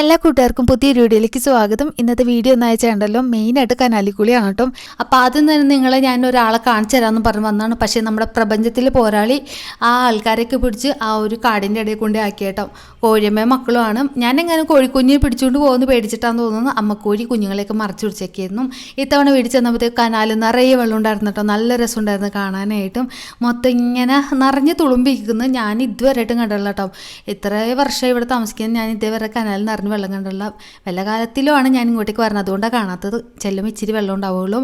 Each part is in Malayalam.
എല്ലാ കൂട്ടുകാർക്കും പുതിയൊരു വീഡിയോയിലേക്ക് സ്വാഗതം. ഇന്നത്തെ വീഡിയോ എന്ന് അയച്ചാണ്ടല്ലോ മെയിനായിട്ട് കനാലിക്കുളിയാണ് കേട്ടോ. അപ്പോൾ ആദ്യം തന്നെ നിങ്ങളെ ഞാൻ ഒരാളെ കാണിച്ചു തരാമെന്ന് പറഞ്ഞ് വന്നതാണ്. പക്ഷേ നമ്മുടെ പ്രപഞ്ചത്തിലെ പോരാളി ആ ആൾക്കാരെയൊക്കെ പിടിച്ച് ആ ഒരു കാടിന്റെ ഇടയിൽ കൊണ്ട് ആക്കി കേട്ടോ. കോഴിയമ്മ മക്കളുമാണ്. ഞാൻ എങ്ങനെ കോഴിക്കുഞ്ഞിനെ പിടിച്ചുകൊണ്ട് പോകുന്നു പേടിച്ചിട്ടാന്ന് തോന്നുന്നു. അമ്മക്കോഴി കുഞ്ഞുങ്ങളെയൊക്കെ മറച്ചു പിടിച്ചൊക്കെയായിരുന്നു ഇത്തവണ വീട് ചെന്നപ്പോഴത്തേക്ക് കനാലിൽ നിറയെ വെള്ളം ഉണ്ടായിരുന്നു കേട്ടോ. നല്ല രസമുണ്ടായിരുന്നു കാണാനായിട്ടും. മൊത്തം ഇങ്ങനെ നിറഞ്ഞ് തുളുമ്പിരിക്കുന്നത് ഞാൻ ഇതുവരെയായിട്ടും കണ്ടല്ലോ കേട്ടോ. ഇത്രയും വർഷം ഇവിടെ താമസിക്കുന്നത് ഞാൻ ഇതേവരെ കനാലിൽ നിറഞ്ഞ് വെള്ളം കണ്ടുള്ള വല്ല കാലത്തിലുമാണ് ഞാൻ ഇങ്ങോട്ടേക്ക് വരുന്നത് അതുകൊണ്ടാണ് കാണാത്തത്. ചെല്ലുമ്പോൾ ഇച്ചിരി വെള്ളം ഉണ്ടാവുള്ളൂ.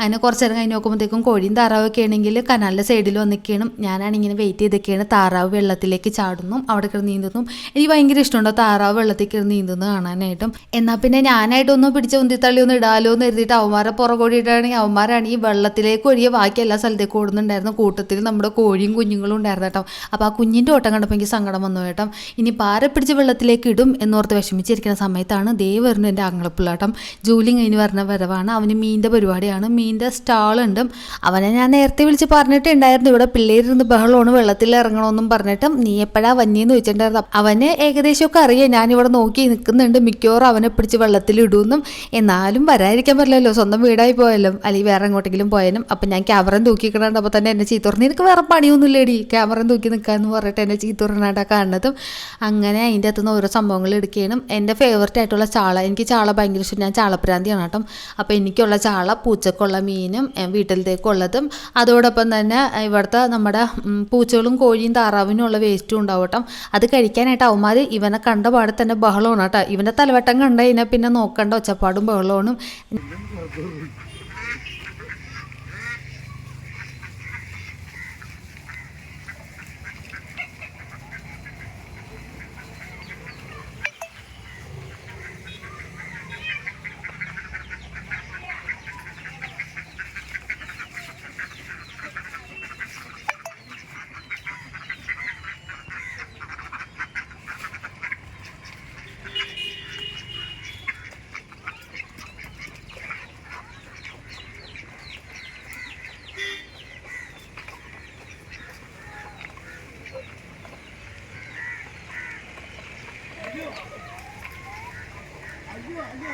അതിനെ കുറച്ച് നേരം കഴിഞ്ഞ് നോക്കുമ്പോഴത്തേക്കും കോഴിയും താറാവൊക്കെ ആണെങ്കിൽ കനാലിന്റെ സൈഡിൽ വന്നിരിക്കണം ഞാനാണ് ഇങ്ങനെ വെയിറ്റ് ചെയ്തൊക്കെയാണ് താറാവ് വെള്ളത്തിലേക്ക് ചാടുന്നു. അവിടെ കിടന്ന് നീന്തുന്നു. എനിക്ക് ഭയങ്കര ഇഷ്ടമുണ്ടോ താറാവ് വെള്ളത്തിൽ കിടന്ന് നീന്തുന്നത് കാണാനായിട്ടും. എന്നാൽ പിന്നെ ഞാനായിട്ടൊന്നും പിടിച്ച ഉന്തിത്തള്ളി ഒന്ന് ഇടാലോ എന്ന് എഴുതിയിട്ട് അവന്മാരെ പുറകോടിയിട്ടാണെങ്കിൽ അവന്മാരാണ് ഈ വെള്ളത്തിലേക്ക് ഒഴിയ ബാക്കി എല്ലാ സ്ഥലത്തേക്ക് ഓടുന്നുണ്ടായിരുന്നു. കൂട്ടത്തിൽ നമ്മുടെ കോഴിയും കുഞ്ഞുങ്ങളും ഉണ്ടായിരുന്നു കേട്ടോ. അപ്പോൾ ആ കുഞ്ഞിന്റെ ഓട്ടം കണ്ടപ്പോൾ എനിക്ക് സങ്കടം വന്നു കേട്ടോ. ഇനി പാര പിടിച്ച് വെള്ളത്തിലേക്ക് ഇടും എന്നോർത്ത് വിഷമിച്ചിരിക്കുന്ന സമയത്താണ് ദേവ് വരുന്നു എന്റെ ആങ്ങളപ്പിള്ളാട്ടം ജോലി കഴിഞ്ഞ് വരുന്ന വരവാണ്. അവന് മീന്റെ പരിപാടിയാണ്. മീന്റെ സ്റ്റാളുണ്ട്. അവനെ ഞാൻ നേരത്തെ വിളിച്ച് പറഞ്ഞിട്ടുണ്ടായിരുന്നു. ഇവിടെ പിള്ളേരിരുന്ന് ബഹളമാണ് വെള്ളത്തിൽ ഇറങ്ങണമെന്നും പറഞ്ഞിട്ടും. നീ എപ്പോഴാ വന്നിയെന്ന് ചോദിച്ചിട്ടുണ്ടായിരുന്നു. അവന് ഏകദേശമൊക്കെ അറിയാം. ഞാനിവിടെ നോക്കി നിൽക്കുന്നുണ്ട്. മിക്കവാറും അവനെ പിടിച്ച് വെള്ളത്തിൽ ഇടുമെന്നും. എന്നാലും വരാതിരിക്കാൻ പറ്റില്ലല്ലോ. സ്വന്തം വീടായി പോയാലും അല്ലെങ്കിൽ വേറെ എങ്ങോട്ടെങ്കിലും പോയാലും. അപ്പം ഞാൻ ക്യാമറ തൂക്കിക്കണുണ്ട് അപ്പോൾ തന്നെ എന്നെ ചീത്ത പറഞ്ഞു നിനക്ക് വേറെ പണിയൊന്നുമില്ലേടി? ക്യാമറ തൂക്കി നിൽക്കാന്ന് പറഞ്ഞിട്ട് എന്നെ ചീത്തുറനാട്ടാ കാണുന്നതും. അങ്ങനെ അതിന്റെ അകത്തുനിന്ന് ഓരോ സംഭവങ്ങൾ എടുക്കുകയും എന്റെ ഫേവററ്റ് ആയിട്ടുള്ള ചാള എനിക്ക് ചാള ഭയങ്കര ഇഷ്ടം. ഞാൻ ചാളപ്രാന്തിയാണ് കേട്ടോ. അപ്പോൾ എനിക്കുള്ള ചാള പൂച്ചക്കുള്ള മീനും വീട്ടിലത്തേക്കുള്ളതും. അതോടൊപ്പം തന്നെ ഇവിടുത്തെ നമ്മുടെ പൂച്ചകളും കോഴിയും താറാവിനും ഉള്ള വേസ്റ്റും ഉണ്ടാവും കേട്ടോ. അത് കഴിക്കാനായിട്ട് അവന്മാർ ഇവനെ കണ്ട പാടെ തന്നെ ബഹളമാണ് കേട്ടോ. ഇവന്റെ തലവട്ടം കണ്ട കഴിഞ്ഞാൽ പിന്നെ നോക്കണ്ട ഒച്ചപ്പാടും ബഹളവും.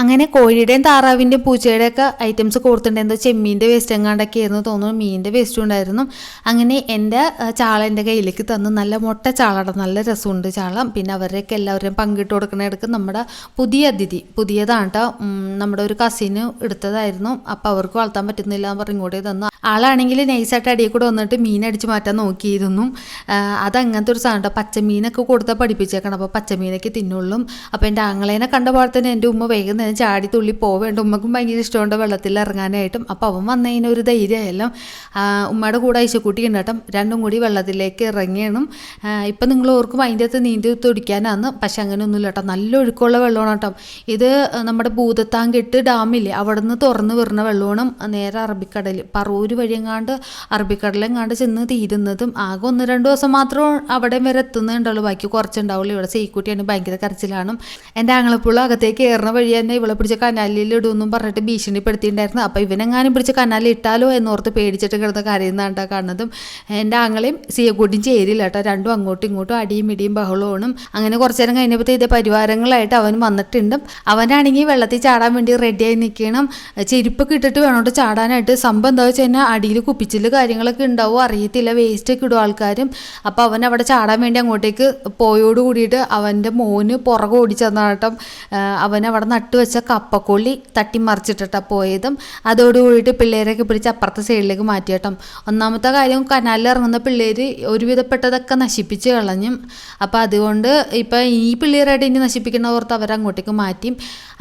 അങ്ങനെ കോഴിയുടെയും താറാവിന്റെയും പൂച്ചയുടെയും ഒക്കെ ഐറ്റംസ് കൊടുത്തിട്ടുണ്ടായിരുന്നു ചെമ്മീന്റെ വേസ്റ്റ് എങ്ങാണ്ടൊക്കെ ആയിരുന്നു തോന്നുന്നു. മീനിന്റെ വേസ്റ്റും ഉണ്ടായിരുന്നു. അങ്ങനെ എന്റെ ചാള എന്റെ കയ്യിലേക്ക് തന്നു. നല്ല മുട്ട ചാളട നല്ല രസമുണ്ട് ചാള. പിന്നെ അവരുടെയൊക്കെ എല്ലാവരെയും പങ്കിട്ട് കൊടുക്കണയിടക്ക് നമ്മുടെ പുതിയ അതിഥി പുതിയതാണ് കേട്ടോ നമ്മുടെ ഒരു കസിന് എടുത്തതായിരുന്നു. അപ്പോൾ അവർക്ക് വളർത്താൻ പറ്റുന്നില്ല എന്ന് പറഞ്ഞ് ഇങ്ങോട്ടേ തന്നു. ആളാണെങ്കിൽ നൈസായിട്ട് അടിയിൽ കൂടെ വന്നിട്ട് മീൻ അടിച്ച് മാറ്റാൻ നോക്കിയിരുന്നു. അതങ്ങനത്തെ ഒരു സാധനം പച്ചമീനൊക്കെ കൊടുത്താൽ പഠിപ്പിച്ചേക്കണം അപ്പോൾ പച്ചമീനൊക്കെ തിന്നുള്ളൂ. അപ്പോൾ എന്റെ ആങ്ങളേനെ കണ്ട പോലെ തന്നെ എന്റെ ഉമ്മ വേഗം തന്നെ ചാടി തുള്ളി പോവേണ്ട. ഉമ്മക്കും ഭയങ്കര ഇഷ്ടമുണ്ട് വെള്ളത്തിൽ ഇറങ്ങാനായിട്ടും. അപ്പോൾ അവൻ വന്നതിന് ഒരു ധൈര്യമായാലും ഉമ്മയുടെ കൂടെ ഐശക്കുട്ടി ഉണ്ടാട്ടം രണ്ടും കൂടി വെള്ളത്തിലേക്ക് ഇറങ്ങിയണം. ഇപ്പം നിങ്ങൾ ഓർക്കും അതിന്റെ അകത്ത് നീന്തി തുടിക്കാനാന്ന്. പക്ഷെ അങ്ങനെയൊന്നുമില്ല കേട്ടോ. നല്ല ഒഴുക്കുള്ള വെള്ളമാണ് കേട്ടോ. ഇത് നമ്മുടെ ഭൂതത്താങ്കെട്ട് ഡാമില്ലേ അവിടെ നിന്ന് തുറന്ന് വരുന്ന വെള്ളമാണ് നേരെ അറബിക്കടൽ പറൂര് വഴിയെങ്ങാണ്ട് അറബിക്കടലെങ്ങാണ്ട് ചെന്ന് തീരുന്നതും ആകെ ഒന്ന് രണ്ട് ദിവസം മാത്രം അവിടെ വരെ എത്തുന്നുണ്ടുള്ളൂ ബാക്കി കുറച്ചുണ്ടാവുള്ളൂ. ഇവിടെ സീക്കുട്ടിയാണ് ഭയങ്കര കരച്ചിലാണ്. എന്റെ ആങ്ങളപ്പുള്ള അകത്തേക്ക് കയറുന്ന വഴി തന്നെ ഇവളെ പിടിച്ച കനാലിൽ ഇടുമെന്നും പറഞ്ഞിട്ട് ഭീഷണിപ്പെടുത്തിയിട്ടുണ്ടായിരുന്നു. അപ്പോൾ ഇവനെങ്ങാനും പിടിച്ച കനാലിട്ടാലോ എന്നോർത്ത് പേടിച്ചിട്ട് കിടന്ന കാര്യം കരയുന്നതാണ്ടാ കാണുന്നതും. എന്റെ ആങ്ങളെയും സിയക്കൂട്ടിയും ചേരില്ല കേട്ടോ. രണ്ടും അങ്ങോട്ടും ഇങ്ങോട്ടും അടിയും ഇടിയും ബഹളവും അങ്ങനെ കുറച്ചു നേരം കഴിഞ്ഞപ്പോൾ ഇതേ പരിവാരങ്ങളായിട്ട് അവൻ വന്നിട്ടുണ്ട്. അവനാണെങ്കിൽ വെള്ളത്തിൽ ചാടാൻ വേണ്ടി റെഡിയായി നിൽക്കണം. ചെരുപ്പൊക്കെ ഇട്ടിട്ട് വേണോട്ട് ചാടാനായിട്ട്. സംഭവം എന്താ വെച്ച് കഴിഞ്ഞാൽ അടിയിൽ കുപ്പിച്ചിൽ കാര്യങ്ങളൊക്കെ ഉണ്ടാവും. അറിയത്തില്ല വേസ്റ്റ് ഒക്കെ ഇടും ആൾക്കാരും. അപ്പോൾ അവൻ അവിടെ ചാടാൻ വേണ്ടി അങ്ങോട്ടേക്ക് പോയോട് കൂടിയിട്ട് അവന്റെ മോന് പുറകെ ഓടിച്ചെന്നാട്ടം അവൻ അവിടെ നട്ടു വെച്ച കപ്പക്കൊള്ളി തട്ടിമറിച്ചിട്ടിട്ടാണ് പോയതും. അതോടുകൂടിയിട്ട് പിള്ളേരൊക്കെ പിടിച്ച് അപ്പുറത്തെ സൈഡിലേക്ക് മാറ്റിയട്ടം ഒന്നാമത്തെ കാര്യം കനാലിൽ ഇറങ്ങുന്ന പിള്ളേർ ഒരുവിധപ്പെട്ടതൊക്കെ നശിപ്പിച്ച് കളഞ്ഞും. അപ്പോൾ അതുകൊണ്ട് ഇപ്പം ഈ പിള്ളേരായിട്ട് ഇനി നശിപ്പിക്കുന്ന ഓർത്ത് അവരങ്ങോട്ടേക്ക് മാറ്റി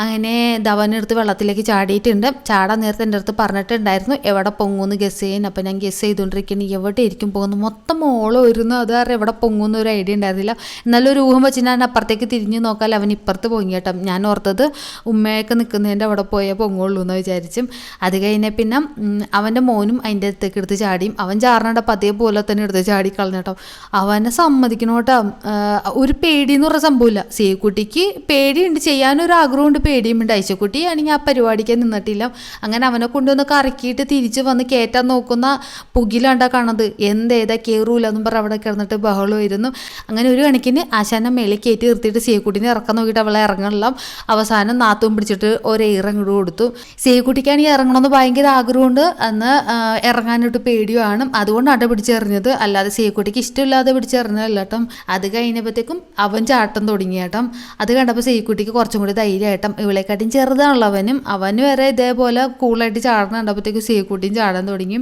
അങ്ങനെ ധവനെടുത്ത് വെള്ളത്തിലേക്ക് ചാടിയിട്ടുണ്ട്. ചാടാൻ നേരത്തെ എന്റെ അടുത്ത് പറഞ്ഞിട്ടുണ്ടായിരുന്നു എവിടെ പൊങ്ങുമെന്ന് ഗസ് ചെയ്യാൻ അപ്പം ഞാൻ ഗസ് ചെയ്തുകൊണ്ടിരിക്കുന്നു എവിടെ ഇരിക്കും പോകുന്നു മൊത്തം മോൾ വരുന്നു അത് എവിടെ പൊങ്ങുമെന്ന് ഒരു ഐഡിയ ഉണ്ടായിരുന്നില്ല. എന്നാലും ഒരു ഊഹം വെച്ച് ഞാൻ അപ്പുറത്തേക്ക് തിരിഞ്ഞ് നോക്കാൽ അവൻ ഇപ്പുറത്ത് പൊങ്ങിട്ടോ ഞാൻ ഓർത്തത് ഉമ്മയൊക്കെ നിൽക്കുന്നതിന്റെ അവിടെ പോയാൽ പൊങ്ങുള്ളൂ എന്ന് വിചാരിച്ചും. അത് കഴിഞ്ഞ പിന്നെ അവന്റെ മോനും അതിന്റെ അടുത്തേക്ക് എടുത്ത് ചാടിയും. അവൻ ചാടണപ്പോൾ അതേപോലെ തന്നെ എടുത്ത് ചാടി കളഞ്ഞിട്ടോ അവനെ സമ്മതിക്കണോട്ടോ ഒരു പേടി എന്ന് പറഞ്ഞ സംഭവമില്ല. സീക്കുട്ടിക്ക് പേടിയുണ്ട്. ചെയ്യാനൊരു ആഗ്രഹമുണ്ട്. പേടിയുമുണ്ട് ഐശക്കുട്ടി ആണെങ്കിൽ ആ പരിപാടിക്ക് നിന്നിട്ടില്ല. അങ്ങനെ അവനെ കൊണ്ടുവന്ന് കറക്കിയിട്ട് തിരിച്ച് വന്ന് കയറ്റാൻ നോക്കുന്ന പുകിലാണ്ടാ കാണത് എന്തേതാ കയറൂല എന്നും പറഞ്ഞ് അവിടെ കിടന്നിട്ട് ബഹളമായിരുന്നു അങ്ങനെ ഒരു കണക്കിന് ആശാനെ മേലെ കയറ്റി നിർത്തിയിട്ട് സീക്കുട്ടിനെ ഇറക്കാൻ നോക്കിയിട്ട് അവളെ ഇറങ്ങണം. അവസാനം നാത്തും പിടിച്ചിട്ട് ഒരേ ഇറങ്ങിട്ട് കൊടുത്തു. സീക്കുട്ടിക്കാണെങ്കിൽ ഇറങ്ങണമെന്ന് ഭയങ്കര ആഗ്രഹമുണ്ട്. അന്ന് ആ, ഇറങ്ങാനായിട്ട് പേടിയുമാണ്. അതുകൊണ്ട് അട പിടിച്ചെറിഞ്ഞത്. അല്ലാതെ സീക്കുട്ടിക്ക് ഇഷ്ടമില്ലാതെ പിടിച്ചെറിഞ്ഞതല്ല കേട്ടോ. അത് കഴിഞ്ഞപ്പോഴത്തേക്കും അവൻ ചാട്ടം തുടങ്ങി കേട്ടോ. അത് കണ്ടപ്പോൾ സീക്കുട്ടിക്ക് കുറച്ചും കൂടി ധൈര്യമായിട്ടും ഇവളെക്കാട്ടും ചെറുതാണല്ലോ അവനും അവന് വരെ ഇതേപോലെ കൂളായിട്ട് ചാടണം കണ്ടപ്പോഴത്തേക്കും സീക്കുട്ടിയും ചാടാൻ തുടങ്ങി.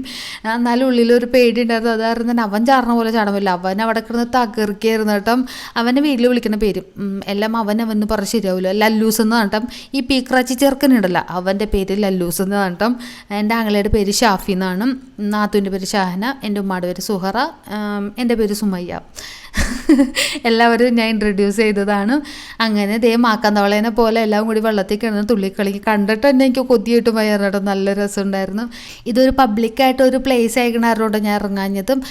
എന്നാലും ഉള്ളിലൊരു പേടി ഉണ്ടായിരുന്നു. അതായിരുന്നു തന്നെ അവൻ ചാടണ പോലെ ചാടാൻ അവൻ അവിടെ കിടന്ന് തകർക്കായിരുന്നു കേട്ടോ. അവനെ വീട്ടിൽ വിളിക്കുന്ന പേര്. എല്ലാം അവൻ അവന് പറഞ്ഞ് ശരിയാവില്ല ലല്ലൂസ് എന്ന് പറഞ്ഞിട്ടും ഈ പീക്രാച്ചി ചെറുക്കനുണ്ടല്ലോ അവന്റെ പേര് ലല്ലൂസ് എന്ന് പറഞ്ഞിട്ടും എന്റെ ആങ്ങളയുടെ പേര് ഷാഫി എന്നാണ്. നാത്തുവിന്റെ പേര് ഷാഹന. എന്റെ ഉമ്മയുടെ പേര് സുഹറ. എന്റെ പേര് സുമയ്യ. എല്ലാവരും ഞാൻ ഇൻട്രൊഡ്യൂസ് ചെയ്തതാണ്. അങ്ങനെ ദേ മാക്കാന്തവളേനെ പോലെ എല്ലാം കൂടി വെള്ളത്തിൽ കിടന്ന് തുള്ളിക്കളി കണ്ടിട്ട് തന്നെ എനിക്ക് കൊതിയിട്ട് വയറിട്ടോ നല്ല രസമുണ്ടായിരുന്നു. ഇതൊരു പബ്ലിക്കായിട്ട് ഒരു പ്ലേസ് ആയിക്കണാരോണ്ട് ഞാൻ ഇറങ്ങാഞ്ഞതും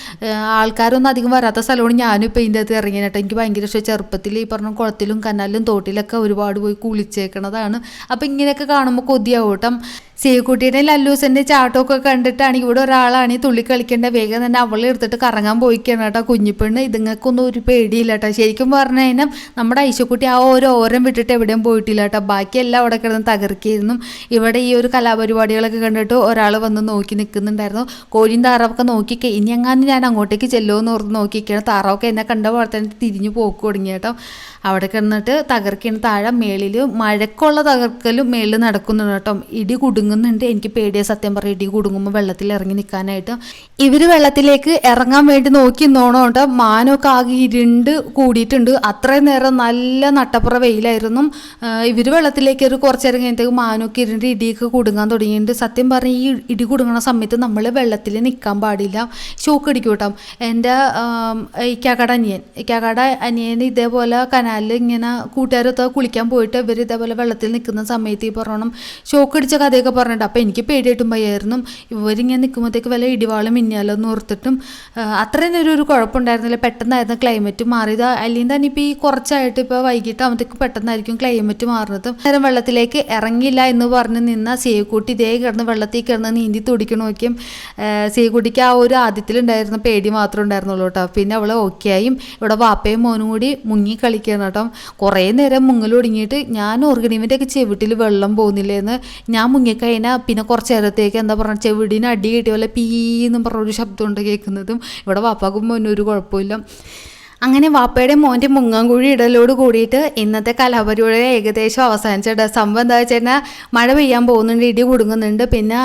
ആൾക്കാരൊന്നും അധികം വരാത്ത സ്ഥലമാണ് ഞാനും ഇപ്പം ഇതിന്റെ അകത്ത് ഇറങ്ങിയിട്ട് എനിക്ക് ഭയങ്കര ഇഷ്ടം. ചെറുപ്പത്തിൽ ഈ പറഞ്ഞ കുളത്തിലും കനാലിലും തോട്ടിലൊക്കെ ഒരുപാട് പോയി കുളിച്ചേക്കണതാണ്. അപ്പം ഇങ്ങനെയൊക്കെ കാണുമ്പോൾ കൊതിയാവട്ടം സീക്കുട്ടിയുടെ ലല്ലൂസിന്റെ ചാട്ടമൊക്കെ കണ്ടിട്ടാണ് ഇവിടെ ഒരാളാണെങ്കിൽ തുള്ളി കളിക്കേണ്ട. വേഗം തന്നെ അവളെ എടുത്തിട്ട് കറങ്ങാൻ പോയിക്കാണ് കേട്ടോ കുഞ്ഞിപ്പെണ്ണ്. ഇതുങ്ങൾക്കൊന്നും ഒരു പേടിയില്ല കേട്ടോ. ശരിക്കും പറഞ്ഞു കഴിഞ്ഞാൽ നമ്മുടെ ഐശക്കുട്ടി ആ ഒരു ഓരം വിട്ടിട്ട് എവിടെയും പോയിട്ടില്ല കേട്ടോ. ബാക്കിയെല്ലാം അവിടെ കിടന്ന് തകർക്കിയിരുന്നു. ഇവിടെ ഈ ഒരു കലാപരിപാടികളൊക്കെ കണ്ടിട്ട് ഒരാൾ വന്ന് നോക്കി നിൽക്കുന്നുണ്ടായിരുന്നു. കോഴിയും താറാവൊക്കെ നോക്കിക്കെ ഇനി എങ്ങാനും ഞാൻ അങ്ങോട്ടേക്ക് ചെല്ലുമെന്ന് ഓർത്ത് നോക്കിക്കാണ് താറാവൊക്കെ എന്നെ കണ്ട പോലെ തന്നെ തിരിഞ്ഞു പോക്ക് തുടങ്ങി കേട്ടോ. അവിടെ കിടന്നിട്ട് തകർക്കാണ് താഴെ മേളിൽ മഴക്കുള്ള തകർക്കലും മേളിൽ നടക്കുന്നുണ്ട് കേട്ടോ. ഇടി കുടുങ്ങുന്നുണ്ട്. എനിക്ക് പേടിയ സത്യം പറയും ഇടി കുടുങ്ങുമ്പോൾ വെള്ളത്തിൽ ഇറങ്ങി നിൽക്കാനായിട്ട് ഇവർ വെള്ളത്തിലേക്ക് ഇറങ്ങാൻ വേണ്ടി നോക്കി നോണോണ്ട് മാനൊക്കെ ആകെ ഇരുണ്ട് കൂടിയിട്ടുണ്ട്. അത്രയും നേരം നല്ല നട്ടപ്പുറ വെയിലായിരുന്നു. ഇവർ വെള്ളത്തിലേക്ക് ഒരു കുറച്ച് നേരം കഴിഞ്ഞിട്ട് മാനൊക്കെ ഇരുണ്ട് ഇടിയൊക്കെ കുടുങ്ങാൻ തുടങ്ങിയിട്ടുണ്ട്. സത്യം പറഞ്ഞാൽ ഈ ഇടി കുടുങ്ങുന്ന സമയത്ത് നമ്മൾ വെള്ളത്തിൽ നിൽക്കാൻ പാടില്ല. ഷോക്ക് അടിക്കും കേട്ടോ. എന്റെ ഇക്കാക്കട അനിയൻ. ഇക്കാക്കട അനിയൻ ഇതേപോലെ കനാലിൽ ഇങ്ങനെ കൂട്ടുകാരൊക്കെ കുളിക്കാൻ പോയിട്ട് ഇവർ ഇതേപോലെ വെള്ളത്തിൽ നിൽക്കുന്ന സമയത്ത് ഈ പറയണം ഷോക്ക് അടിച്ച കഥയൊക്കെ പറഞ്ഞിട്ട് അപ്പോൾ എനിക്ക് പേടിയായിട്ടും ഭയായിരുന്നു ഇവരിങ്ങനെ നിൽക്കുമ്പോഴത്തേക്ക് വല്ല ഇടിവാളും മിന്നാലോ എന്ന് ഓർത്തിട്ടും അത്രയും നേരം ഒരു കുഴപ്പമുണ്ടായിരുന്നില്ല. പെട്ടെന്നായിരുന്നു ക്ലൈമറ്റ് മാറിയത്. അല്ലെങ്കിൽ തന്നെ ഇപ്പോൾ ഈ കുറച്ചായിട്ട് ഇപ്പോൾ വൈകിട്ടാകുമ്പോഴത്തേക്ക് പെട്ടെന്നായിരിക്കും ക്ലൈമറ്റ് മാറുന്നത്. നേരം വെള്ളത്തിലേക്ക് ഇറങ്ങില്ല എന്ന് പറഞ്ഞ് നിന്ന സേക്കുട്ടി ഇതേ കിടന്ന് വെള്ളത്തിൽ കിടന്ന് നീന്തി തുടിക്കണ നോക്കിയും. സേക്കുട്ടിക്ക് ആ ഒരു ആദ്യത്തിലുണ്ടായിരുന്ന പേടി മാത്രമേ ഉണ്ടായിരുന്നുള്ളൂ കേട്ടോ. പിന്നെ അവൾ ഓക്കെ ആയും. ഇവിടെ വാപ്പയും മോനും കൂടി മുങ്ങി കളിക്കുകയാണ്. കേട്ടോ. കുറേ നേരം മുങ്ങൽ തുടങ്ങിയിട്ട് ഞാൻ ഓർഗനീമിന്റെയൊക്കെ ചെവിട്ടിൽ വെള്ളം പോകുന്നില്ലേന്ന് ഞാൻ മുങ്ങിക്കഴിഞ്ഞാൽ പിന്നെ കുറച്ച് നേരത്തേക്ക് എന്താ പറയുക ചെവിടിന് അടി കിട്ടിയ പോലെ പീന്നും പറഞ്ഞൊരു ശബ്ദമുണ്ട് കേൾക്കുന്നതും. ഇവിടെ വാപ്പാക്കും ഒന്നും ഒരു കുഴപ്പമില്ല. അങ്ങനെ വാപ്പയുടെ മോന്റെ മുങ്ങാങ്കുഴി ഇടലോട് കൂടിയിട്ട് ഇന്നത്തെ കലാപരിപാടി ഏകദേശം അവസാനിച്ചിട്ട്. സംഭവം എന്താ വെച്ചാൽ മഴ പെയ്യാൻ പോകുന്നുണ്ട് ഇടി കൊടുങ്ങുന്നുണ്ട്. പിന്നെ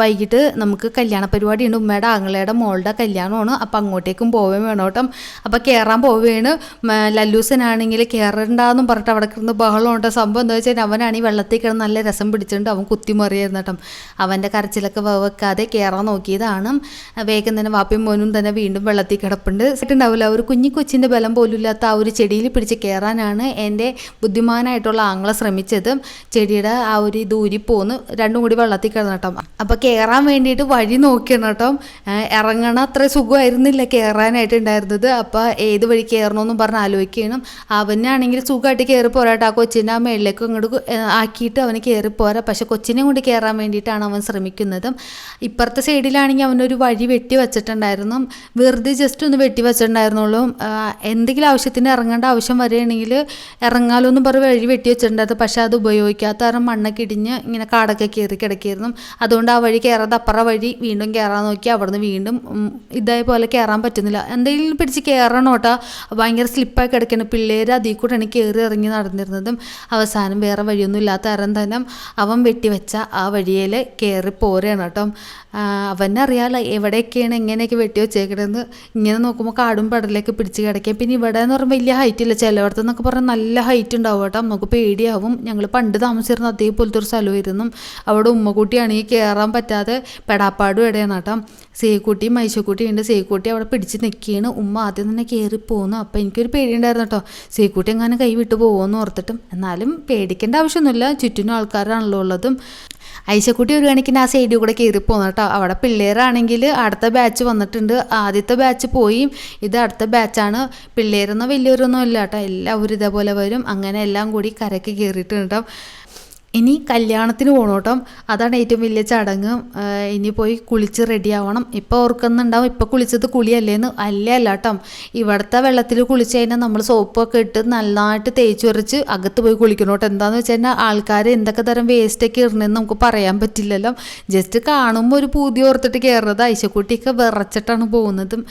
വൈകിട്ട് നമുക്ക് കല്യാണ പരിപാടി ഉണ്ട് ഉമ്മയുടെ ആങ്ങളയുടെ മോളുടെ കല്യാണമാണ്. അപ്പം അങ്ങോട്ടേക്കും പോവുകയും വേണം കേട്ടോ. അപ്പം കയറാൻ പോവുകയാണ് ലല്ലൂസനാണെങ്കിൽ കയറണ്ടെന്നും പറഞ്ഞിട്ട് അവിടെ കിടന്ന് ബഹളമുണ്ട് സംഭവം എന്താ വെച്ചാൽ അവനാണെങ്കിൽ വെള്ളത്തിൽ കിടന്ന് നല്ല രസം പിടിച്ചിട്ടുണ്ട്. അവൻ കുത്തിമറിയായിരുന്നു കേട്ടോ. അവന്റെ കരച്ചിലൊക്കെ വെക്കാതെ കയറാൻ നോക്കിയതാണ്. വേഗം തന്നെ വാപ്പയും മോനും തന്നെ വീണ്ടും വെള്ളത്തിൽ കിടപ്പുണ്ട്. ഉണ്ടാവില്ല ഒരു കുഞ്ഞി കൊച്ചിന്റെ ബലം പോലുമില്ലാത്ത ആ ഒരു ചെടിയിൽ പിടിച്ച് കയറാനാണ് എന്റെ ബുദ്ധിമാനായിട്ടുള്ള ആങ്ങളെ ശ്രമിച്ചത്. ചെടിയുടെ ആ ഒരു ദൂരി പോന്ന് രണ്ടും കൂടി വെള്ളത്തിൽ കിടന്നട്ടോ അപ്പോൾ കയറാൻ വേണ്ടിയിട്ട് വഴി നോക്കിയാണ് കേട്ടോ. ഇറങ്ങണ അത്ര സുഖമായിരുന്നില്ല കയറാനായിട്ട് ഉണ്ടായിരുന്നത്. അപ്പോൾ ഏത് വഴി കയറണമെന്നും പറഞ്ഞ് ആലോചിക്കണം അവനാണെങ്കിൽ സുഖമായിട്ട് കയറി പോരാട്ടോ. ആ കൊച്ചിന്റെ ആ മേളിലേക്ക് അങ്ങോട്ട് ആക്കിയിട്ട് അവന് കയറി പോരാ. പക്ഷെ കൊച്ചിനെ കൊണ്ട് കയറാൻ വേണ്ടിയിട്ടാണ് അവൻ ശ്രമിക്കുന്നത്. ഇപ്പുറത്തെ സൈഡിലാണെങ്കിൽ അവനൊരു വഴി വെട്ടി വെച്ചിട്ടുണ്ടായിരുന്നു. വെറുതെ ജസ്റ്റ് ഒന്ന് വെട്ടി വെച്ചിട്ടുണ്ടായിരുന്നുള്ളൂ. എന്തെങ്കിലും ആവശ്യത്തിന് ഇറങ്ങേണ്ട ആവശ്യം വരികയാണെങ്കിൽ ഇറങ്ങാലോ എന്ന് പറഞ്ഞ് വഴി വെട്ടി വെച്ചിട്ടുണ്ടായിരുന്നു പക്ഷെ അത് ഉപയോഗിക്കാത്ത കാരണം മണ്ണൊക്കെ ഇടിഞ്ഞ് ഇങ്ങനെ കാടൊക്കെ കയറി കിടക്കിയിരുന്നു അതുകൊണ്ട് ആ വഴി കയറാതെ അപ്പുറ വഴി വീണ്ടും കയറാൻ നോക്കി അവിടുന്ന് വീണ്ടും ഇതായ പോലെ കയറാൻ പറ്റുന്നില്ല. എന്തെങ്കിലും പിടിച്ച് കയറണം കേട്ടോ. ഭയങ്കര സ്ലിപ്പായി കിടക്കണം പിള്ളേർ അതിൽ കൂടെയാണ് കയറി ഇറങ്ങി നടന്നിരുന്നതും അവസാനം വേറെ വഴിയൊന്നും ഇല്ലാത്ത കാരണം തന്നെ അവൻ വെട്ടിവെച്ച ആ വഴിയിൽ കയറി പോരുകയാണ് കേട്ടോ. അവനറിയാലോ എവിടെയൊക്കെയാണ് എങ്ങനെയൊക്കെ വെട്ടി വെച്ചേക്കണതെന്ന്. ഇങ്ങനെ നോക്കുമ്പോൾ കാടും പടലൊക്കെ പിടിച്ച് കിടക്കുക കിടക്കുക പിന്നെ ഇവിടെ എന്ന് പറയുമ്പോൾ വലിയ ഹൈറ്റ് ഇല്ല. ചിലയിടത്ത് എന്നൊക്കെ പറഞ്ഞാൽ നല്ല ഹൈറ്റ് ഉണ്ടാവും കേട്ടോ. നമുക്ക് പേടിയാവും. ഞങ്ങൾ പണ്ട് താമസിച്ചിരുന്ന അതേപോലത്തെ ഒരു സ്ഥലമായിരുന്നു. അവിടെ ഉമ്മക്കുട്ടിയാണെങ്കിൽ കയറാൻ പറ്റാതെ പെടാപ്പാടും ഇടയാണ് കേട്ടോ. സേക്കുട്ടി മൈശക്കുട്ടി ഉണ്ട്. സേക്കുട്ടി അവിടെ പിടിച്ച് നിൽക്കുകയാണ് ഉമ്മ ആദ്യം തന്നെ കയറി പോകുന്നു അപ്പോൾ എനിക്കൊരു പേടിയുണ്ടായിരുന്നു കേട്ടോ. സേക്കുട്ടി എങ്ങാനും കൈ വിട്ടു പോകുമെന്ന് ഓർത്തിട്ടും. എന്നാലും പേടിക്കേണ്ട ആവശ്യമൊന്നുമില്ല. ചുറ്റിനും ആൾക്കാരാണല്ലോ ഉള്ളതും. ഐശക്കുട്ടി ഒരു കണക്കിന് ആ സൈഡിൽ കൂടെ കയറി പോകുന്നു കേട്ടോ. അവിടെ പിള്ളേരാണെങ്കിൽ അടുത്ത ബാച്ച് വന്നിട്ടുണ്ട്. ആദ്യത്തെ ബാച്ച് പോയി. ഇത് അടുത്ത ബാച്ചാണ് പിള്ളേരൊന്നും വലിയവരൊന്നും ഇല്ല കേട്ടോ. എല്ലാവരും ഇതേപോലെ വരും. അങ്ങനെ എല്ലാം കൂടി കരയ്ക്ക് കയറിയിട്ടുണ്ട് കേട്ടോ. ഇനി കല്യാണത്തിന് പോകണം കേട്ടോ അതാണ് ഏറ്റവും വലിയ ചടങ്ങ്. ഇനി പോയി കുളിച്ച് റെഡിയാവണം ഇപ്പോൾ ഓർക്കുന്നുണ്ടാവും. ഇപ്പോൾ കുളിച്ചത് കുളിയല്ലേന്ന്. അല്ലേ അല്ല കേട്ടോ ഇവിടുത്തെ വെള്ളത്തിൽ കുളിച്ച് കഴിഞ്ഞാൽ നമ്മൾ സോപ്പൊക്കെ ഇട്ട് നന്നായിട്ട് തേച്ച് വരച്ച് അകത്ത് പോയി കുളിക്കണം കേട്ടോ എന്താണെന്ന് വെച്ച് കഴിഞ്ഞാൽ ആൾക്കാർ എന്തൊക്കെ തരം വേസ്റ്റൊക്കെ ഇടണമെന്ന് നമുക്ക് പറയാൻ പറ്റില്ലല്ലോ. ജസ്റ്റ് കാണുമ്പോൾ ഒരു പൂതി ഓർത്തിട്ട് കയറുന്നത് ഐശക്കുട്ടിയൊക്കെ വിറച്ചിട്ടാണ് പോകുന്നതും.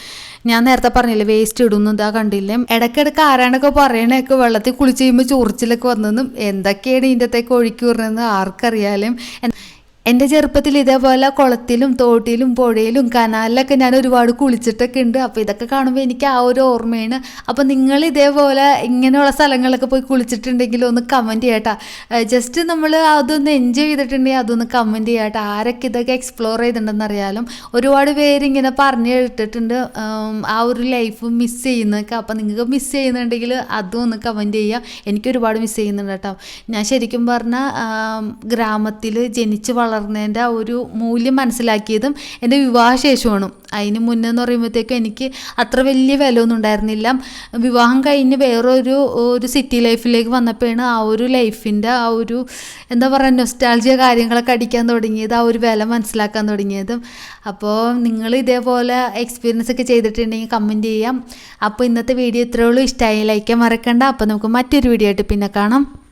ഞാൻ നേരത്തെ പറഞ്ഞില്ലേ വേസ്റ്റ് ഇടുന്നതാ കണ്ടില്ലേ? ഇടയ്ക്കിടയ്ക്ക് ആരാണൊക്കെ പറയണൊക്കെ വെള്ളത്തിൽ കുളിച്ച് കഴിയുമ്പോൾ ചൊറിച്ചിലൊക്കെ വന്നതും എന്തൊക്കെയാണ് ഇതിന്റെ അകത്തേക്ക് ഒഴുക്കി വിടുന്നതെന്ന് ആർക്കറിയാലും. എന്റെ ചെറുപ്പത്തിൽ ഇതേപോലെ കുളത്തിലും തോട്ടിലും പുഴയിലും കനാലിലൊക്കെ ഞാൻ ഒരുപാട് കുളിച്ചിട്ടൊക്കെ ഉണ്ട്. അപ്പോൾ ഇതൊക്കെ കാണുമ്പോൾ എനിക്ക് ആ ഒരു ഓർമ്മയാണ്. അപ്പോൾ നിങ്ങൾ ഇതേപോലെ ഇങ്ങനെയുള്ള സ്ഥലങ്ങളിലൊക്കെ പോയി കുളിച്ചിട്ടുണ്ടെങ്കിൽ ഒന്ന് കമന്റ് ചെയ്യട്ടാ. ജസ്റ്റ് നമ്മൾ അതൊന്ന് എൻജോയ് ചെയ്തിട്ടുണ്ടെങ്കിൽ അതൊന്ന് കമന്റ് ചെയ്യട്ടെ. ആരൊക്കെ ഇതൊക്കെ എക്സ്പ്ലോർ ചെയ്തിട്ടുണ്ടെന്ന് അറിയാലും ഒരുപാട് പേര് ഇങ്ങനെ പറഞ്ഞു കേട്ടിട്ടുണ്ട്. ആ ഒരു ലൈഫ് മിസ് ചെയ്യുന്നതൊക്കെ. അപ്പോൾ നിങ്ങൾക്ക് മിസ് ചെയ്യുന്നുണ്ടെങ്കിൽ അതും ഒന്ന് കമന്റ് ചെയ്യുക എനിക്ക് ഒരുപാട് മിസ് ചെയ്യുന്നുണ്ട് കേട്ടോ. ഞാൻ ശരിക്കും പറഞ്ഞാൽ ഗ്രാമത്തിൽ ജനിച്ച് വളർന്നതിന്റെ ആ ഒരു മൂല്യം മനസ്സിലാക്കിയതും എന്റെ വിവാഹശേഷമാണ്. അതിന് മുന്നേ എന്ന് പറയുമ്പോഴത്തേക്കും എനിക്ക് അത്ര വലിയ വില ഒന്നും ഉണ്ടായിരുന്നില്ല. വിവാഹം കഴിഞ്ഞ് വേറൊരു ഒരു സിറ്റി ലൈഫിലേക്ക് വന്നപ്പോഴാണ് ആ ഒരു ലൈഫിന്റെ ആ ഒരു എന്താ പറയുക നൊസ്റ്റാൾജിയ കാര്യങ്ങളൊക്കെ അടിക്കാൻ തുടങ്ങിയത് ആ ഒരു വില മനസ്സിലാക്കാൻ തുടങ്ങിയതും. അപ്പോൾ നിങ്ങൾ ഇതേപോലെ എക്സ്പീരിയൻസ് ഒക്കെ ചെയ്തിട്ടുണ്ടെങ്കിൽ കമന്റ് ചെയ്യാം. അപ്പോൾ ഇന്നത്തെ വീഡിയോ ഇത്രയേ ഉള്ളൂ. ഇഷ്ടമായി ലൈക്കാൻ മറക്കണ്ട. അപ്പോൾ നമുക്ക് മറ്റൊരു വീഡിയോ ആയിട്ട് പിന്നെ കാണാം.